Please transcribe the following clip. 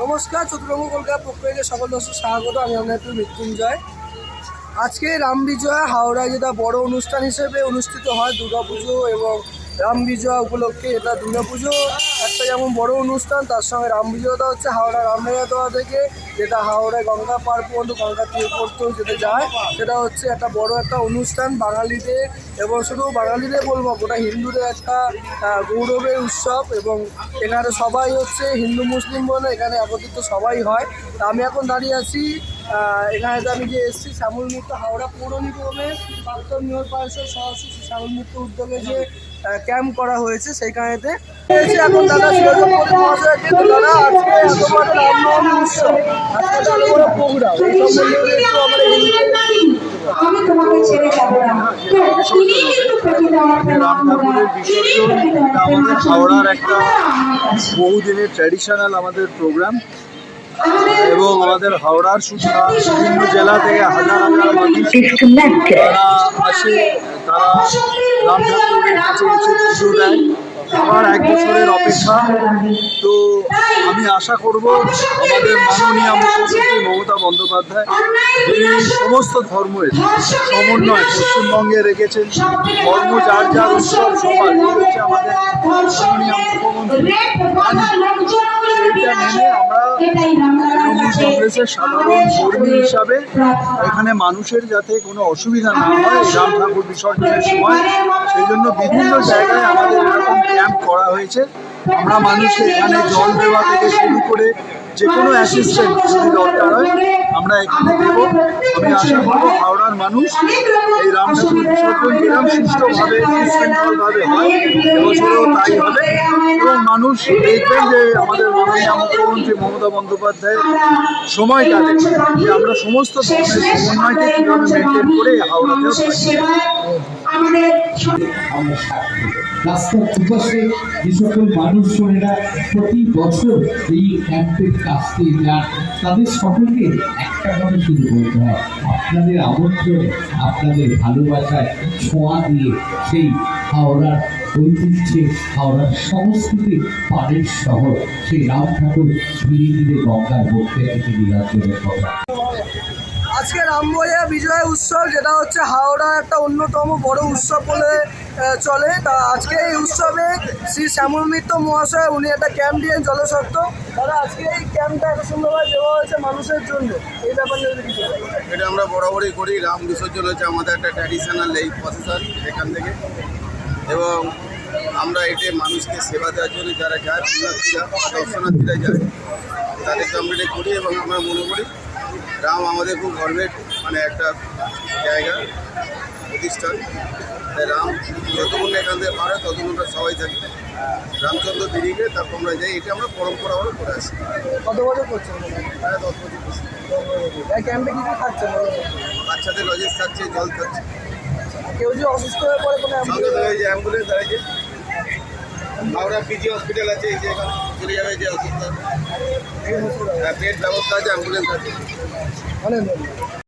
নমস্কার, চতুরঙ্গ কলকাতা পক্ষ থেকে সকল দর্শক স্বাগত। আমি আপনার একটু মৃত্যুঞ্জয়। আজকে রাম বিজয়া হাওড়ায় যেটা বড় অনুষ্ঠান হিসেবে অনুষ্ঠিত হয়, দুর্গাপুজো এবং রাম বিজয়া উপলক্ষে এটা দুর্গা পুজো। একটা যেমন বড় অনুষ্ঠান, তার সঙ্গে রাম বিজয়টা হচ্ছে হাওড়া রামরাজাতলা থেকে, যেটা হাওড়ায় গঙ্গা পার পর্যন্ত, গঙ্গা তীর পর্যন্ত যেতে যায়। সেটা হচ্ছে একটা বড় একটা অনুষ্ঠান বাঙালিদের এবং শুধু বাঙালিদের বলব, গোটা হিন্দুদের একটা গৌরবের উৎসব, এবং এখানে সবাই হচ্ছে হিন্দু, মুসলিম বলে এখানে একত্রিত সবাই হয়। আমি এখন দাঁড়িয়ে আছি এখানে তো আমি যে এসেছি শ্যামল মিত্র হাওড়া পৌর নিগমের প্রাক্তন মেয়র পারিষদ সদস্য শ্রী শ্যামল মিত্র উদ্যোগে যে ক্যাম্প করা হয়েছে সেইখানেতে। এখন দাদা আমি তোমাকে ছেড়ে যাব না। বিসর্জন আমাদের হাওড়ার একটা বহুদিনের ট্র্যাডিশনাল আমাদের প্রোগ্রাম এবং আমাদের হাওড়ার সূচনা বিভিন্ন জেলা থেকে হাজার হাজার মানুষ তারা আসে তারা রাম ঠাকুরের কাছে এসে পুজো দেয়। আবার এক বছরের অপেক্ষা। তো আমি আশা করব আমাদের মাননীয় মুখ্যমন্ত্রী মমতা বন্দ্যোপাধ্যায় যিনি সমস্ত ধর্মের সমন্বয় পশ্চিমবঙ্গে রেখেছেন ধর্ম যার যার উৎসব সবার হচ্ছে আমাদের মাননীয় মুখ্যমন্ত্রী। সেইটা মেনে আমরা সাধারণ কর্মী হিসাবে এখানে মানুষের যাতে কোনো অসুবিধা না হয়, রাম ঠাকুর বিসর্জনের সময়, সেই জন্য বিভিন্ন জায়গায় আমাদের এরকম ক্যাম্প করা হয়েছে। আমরা মানুষকে এখানে জল দেওয়া থেকে শুরু করে যে কোনো অ্যাসিস্ট্যান্ট যদি দরকার হয় আমরা এখানে দেব। আমি আশা করব হাওড়ার মানুষ এই রাম বিসর্জন সুষ্ঠুভাবে সুশৃঙ্খলভাবে হয় এবছরেও তাই হবে। এবং মানুষ দেখবেন যে আমাদের মাননীয় মুখ্যমন্ত্রী মমতা বন্দ্যোপাধ্যায়ের সময়কালে যে আমরা সমস্ত ধর্মের সমন্বয়কে কীভাবে মেনটেন করে হাওড়াতেও থাকি রাস্তার দুপাশে যে সকল মানুষজনেরা প্রতি বছর এই ক্যাম্পের কাজটি যান, তাদের সকলকে একটা কথা শুধু বলতে হয়। আপনাদের আমন্ত্রণে, আপনাদের ভালোবাসায় ছোঁয়া দিয়ে সেই হাওড়ার ঐতিহ্যে, হাওড়ার সংস্কৃতির পাড়ের শহর, সেই রাম ঠাকুর ধীরে ধীরে গঙ্গার মধ্যে থেকে নিরাজনের কথা। আজকে রামবয়া বিজয় উৎসব, যেটা হচ্ছে হাওড়া একটা অন্যতম বড় উৎসব বলে চলে। তা আজকে এই উৎসবে শ্রী শ্যামল মিত্র মহাশয়, উনি একটা ক্যাম্প দিয়েছেন জলসত্ত্ব তারা আজকে এই ক্যাম্পটা এত সুন্দরভাবে দেওয়া হয়েছে মানুষের জন্য। এই ব্যাপারে এটা আমরা বরাবরই করি। রাম বিসর্জন হচ্ছে আমাদের একটা ট্র্যাডিশনাল এই প্রসেসর এখান থেকে। এবং আমরা এতে মানুষকে সেবা দেওয়ার জন্য যারা যায়, পুণ্যার্থীরা, দর্শনার্থীরা যায়, তাদেরকে আমরা এটা করি এবং আমরা মনে করি রাম আমাদের খুব গর্বের মানে একটা জায়গা। প্রতিষ্ঠান। তাই রাম যতক্ষণ এখান থেকে পারে ততক্ষণ আমরা সবাই থাকি। রামচন্দ্র বেরিয়ে তারপর আমরা যাই। এটা আমরা পরম্পরা আমরা করে আসি। কত বছর করছেন? প্রায় দশ বছর বেশি। এই ক্যাম্পে কি কি থাকছে বাচ্চাদের লজেস থাকছে জল থাকছে। কেউ যদি অসুস্থ হয়ে পড়ে কোনো অ্যাম্বুলেন্স আছে হাওড়া পিজি হসপিটাল আছে এই যে এখানে চলে যাবে যে অসুস্থ। হ্যাঁ বেড ব্যবস্থা আছে অ্যাম্বুলেন্স আছে। অনেক ধন্যবাদ।